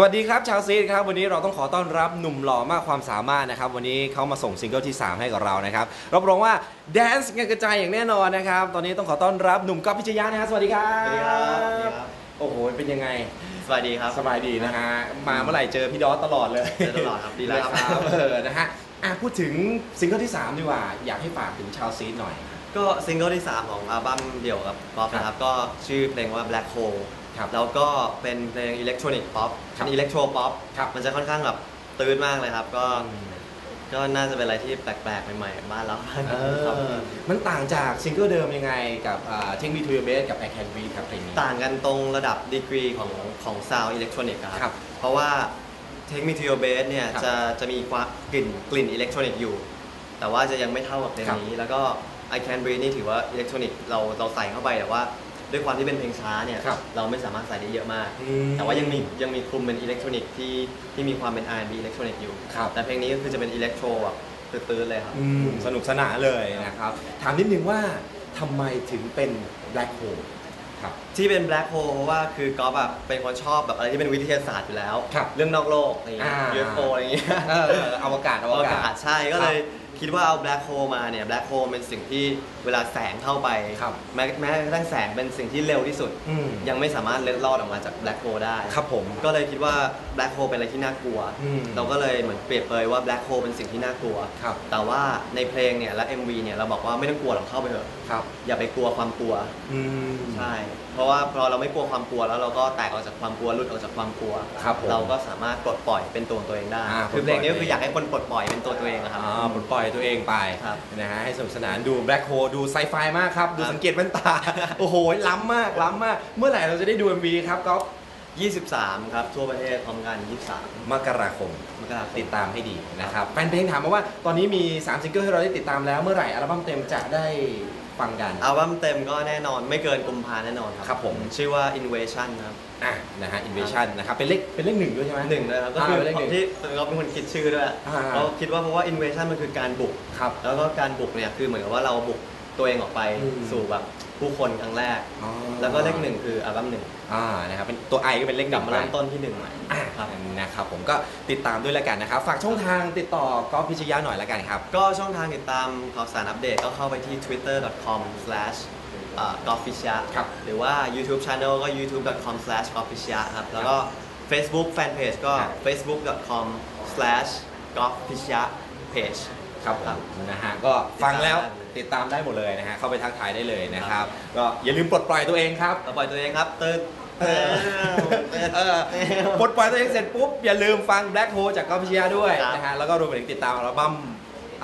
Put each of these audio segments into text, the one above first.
สวัสดีครับชาวซีดครับวันนี้เราต้องขอต้อนรับหนุ่มหล่อมากความสามารถนะครับวันนี้เขามาส่งซิงเกิลที่ 3 ให้กับเรานะครับรับรองว่าแดนซ์กันกระจายอย่างแน่นอนนะครับตอนนี้ต้องขอต้อนรับหนุ่มก๊อฟพิชยะนะฮะสวัสดีครับสวัสดีครับสวัสดีครับ โอ้โหเป็นยังไงสวัสดีครับสบายดีนะฮะมาเมื่อไหร่เจอพี่ดอสตลอดเลยเจอตลอดครับดีแล้วครับนะเออนะฮะอะพูดถึงซิงเกิลที่ 3 ดีกว่า อยากให้ฝากถึงชาวซีดหน่อย ก็ซิงเกิลที่ 3 ของอัลบั้มเดี่ยวกับป๊อปนะครับก็ชื่อเพลงว่า Black Hole ครับแล้วก็เป็นเพลงอิเล็กทรอนิกส์ป๊อปครับอิเล็กโทรป๊อปครับมันจะค่อนข้างแบบตื่นมากเลยครับ ก็ ก็น่าจะเป็นอะไรที่แปลกๆ ใหม่ๆ บ้านเราเอครับอมันต่างจากซิงเกิลเดิมยังไงกับเทคนิคทูเบสกับ I Can Breathe ครับเพลงนี้ ต่างกันตรงระดับดีกรีของของซาวอิเล็กทรอนิกส์คครัรับบ เพราะว่า Take Me to Your Bed เนี่ยครับจะจะมีความกลิ่นกลิ่นอิเล็กทรอนิกส์อยู่ แต่ว่าจะยังไม่เท่ากับเพลงครับ นี้ แล้วก็ I Can Breathe นี่ถือว่าอิเล็กทรอนิกส์เราเราใส่เข้าไปแต่ว่า ด้วยความที่เป็นเพลงช้าเนี่ยครับเราไม่สามารถใส่ได้เยอะมาก อืมแต่ว่ายังมียังมีคลุมเป็นอิเล็กทรอนิกส์ที่ที่มีความเป็น R&B อิเล็กทรอนิกส์อยู่ ครับแต่เพลงนี้ก็คือจะเป็นอิเล็กโทรแบบตื้นๆเลยครับ อืมสนุกสนานเลยนะครับ ถามนิดนึงว่าทำไมถึงเป็น Black Hole ครับ ที่เป็น Black Hole เพราะว่าคือกอล์ฟแบบเป็นคนชอบแบบอะไรที่เป็นวิทยาศาสตร์อยู่แล้ว ครับเรื่องนอกโลกอะไรอย่างเงี้ยอ่า UFO อะไรอย่างเงี้ย เออเอออวกาศออววกากาศศ ใช่ก็เลยคิดว่าเอา black hole มาเนี่ย black hole เป็นสิ่งที่เวลาแสงเข้าไปครับแม้แม้กระทั่งแสงเป็นสิ่งที่เร็วที่สุด อืม ยังไม่สามารถเล็ดลอดออกมาจาก black hole ได้ ครับผม ก็เลยคิดว่า black hole เป็นอะไรที่น่ากลัว อืมเราก็เลยเหมือนเปรียบเปยว่า black hole เป็นสิ่งที่น่ากลัว ครับ แต่ว่าในเพลงเนี่ยและ MV เนี่ยเราบอกว่าไม่ต้องกลัวหรอกเข้าไปเถอะครับ อย่าไปกลัวความกลัว อืม ใช่เพราะว่าพอเราไม่กลัวความกลัวแล้วเราก็แตกออกจากความกลัวหลุดออกจากความกลัว ครับผมเราก็สามารถปลดปล่อยเป็นตัวของตัวเองได้ อ่าคือเพลงนี้ปลดปล่อย ก็คืออยากให้คนปลดปล่อยเป็นตัวตัวเองอะครับ อ่าปลดปล่อยตัวเองไปครับนะฮะให้สนุกสนานดู Black Hole ดูไซไฟมากครับ ดูครับ สังเกตแว่นตา โอ้โห ล้ำมากล้ำมาก เมื่อไหร่เราจะได้ดู MV ครับก๊อฟ 23 ครับ ทั่วประเทศพร้อมกัน 23 มกราคม มกราคม ติดตามให้ดีนะครับ แฟนเพลงถามมาว่าตอนนี้มี 3 ซิงเกิลให้เราได้ติดตามแล้วเมื่อไหร่อัลบั้มเต็มจะได้ฟังกัน อัลบั้มเต็มก็แน่นอนไม่เกินกุมภาแน่นอนครับครับผม ชื่อว่า Invasion ครับ อะนะฮะ Invasion นะครับ เป็นเลขเป็นเลขหนึ่งด้วยใช่ไหมหนึ่งเลยครับ ก็คือเป็นเลขหนึ่ง ที่เราเป็นคนคิดชื่อด้วยอ่า เราคิดว่าเพราะว่า Invasion มันคือการบุก ครับ แล้วก็การบุกเนี่ยคือเหมือนกับว่าเราบุก ตัวเองออกไปอืม สู่แบบผู้คนครั้งแรก อ๋อแล้วก็เลขหนึ่งคืออัลบั้มหนึ่งอ่านะครับเป็นตัว I ก็เป็นเลขหกลันึ่บงมาไปเริ่มต้นที่หนึ่งใหม่อะครับ นะครับผมก็ติดตามด้วยแล้วกันนะครับ ฝากช่องทางติดต่อก๊อฟพิชยะหน่อยแล้วกันครับ ก็ช่องทางติดตามข่าวสารอัปเดตก็เข้าไปที่ twitter.com slash g o f f i s h a ครับ หรือว่า YouTube Channel ก็ youtube.com slash g o f f i s h a ครับ แล้วก็ Facebook Fanpage ก็ครับ facebook.com slash g o f f i s h a page ครับครับนะฮะก็ฟังแล้วติดตามได้ติดตามได้หมดเลยนะฮะเข้าไปทักทายได้เลยนะครับ ก็อย่าลืมปลดปล่อยตัวเองครับเราปล่อยตัวเองครับเติร์ดเออเออปลดปล่อยตัวเองเสร็จปุ๊บ อย่าลืมฟัง Black Hole จากก๊อฟพิชยะด้วยครับนะฮะแล้วก็รวมไปถึงติดตามอัลบั้ม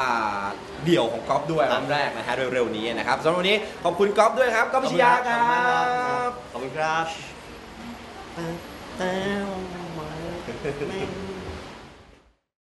อ่าเดี่ยวของก๊อฟด้วยอัลบั้มแรกนะฮะเร็วๆนี้นะครับสำหรับวันนี้ขอบคุณก๊อฟด้วยครับก๊อฟพิชยะครับขอบคุณครับ